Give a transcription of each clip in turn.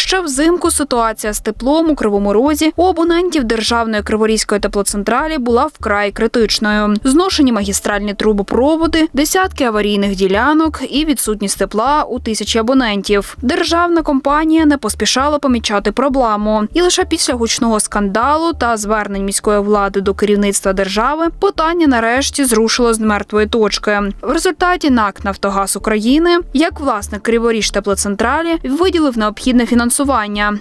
Ще взимку ситуація з теплом у Кривому Розі у абонентів державної Криворізької теплоцентралі була вкрай критичною. Зношені магістральні трубопроводи, десятки аварійних ділянок і відсутність тепла у тисячі абонентів. Державна компанія не поспішала помічати проблему, і лише після гучного скандалу та звернень міської влади до керівництва держави питання нарешті зрушило з мертвої точки. В результаті НАК Нафтогаз України, як власник Криворіж теплоцентралі, виділив необхідне фінансування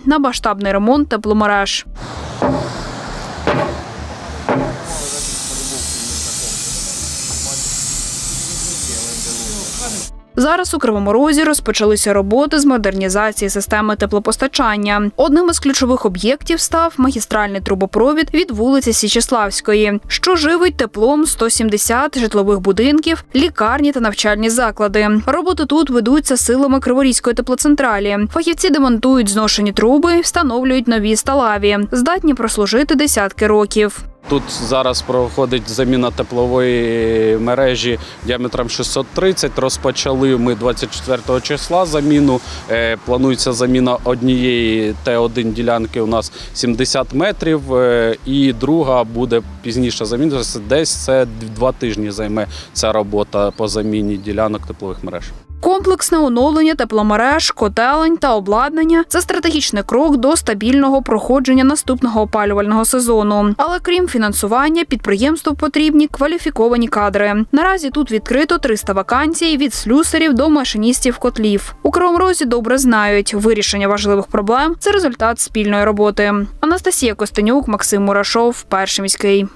на масштабний ремонт тепломереж. Зараз у Кривому Розі розпочалися роботи з модернізації системи теплопостачання. Одним із ключових об'єктів став магістральний трубопровід від вулиці Січеславської, що живить теплом 170 житлових будинків, лікарні та навчальні заклади. Роботи тут ведуться силами Криворізької теплоцентралі. Фахівці демонтують зношені труби, встановлюють нові сталаві, здатні прослужити десятки років. Тут зараз проходить заміна теплової мережі діаметром 630. Розпочали ми 24 числа заміну. Е, Планується заміна однієї Т1 ділянки у нас 70 метрів, е, і друга буде пізніше замінитися. Десь це два тижні займе ця робота по заміні ділянок теплових мереж. Комплексне оновлення тепломереж, котелень та обладнання це стратегічний крок до стабільного проходження наступного опалювального сезону. Але крім фінансування, підприємству потрібні кваліфіковані кадри. Наразі тут відкрито 300 вакансій від слюсарів до машиністів котлів. У Кривому добре знають, вирішення важливих проблем це результат спільної роботи. Анастасія Костенюк, Максим Мурашов, перший міський.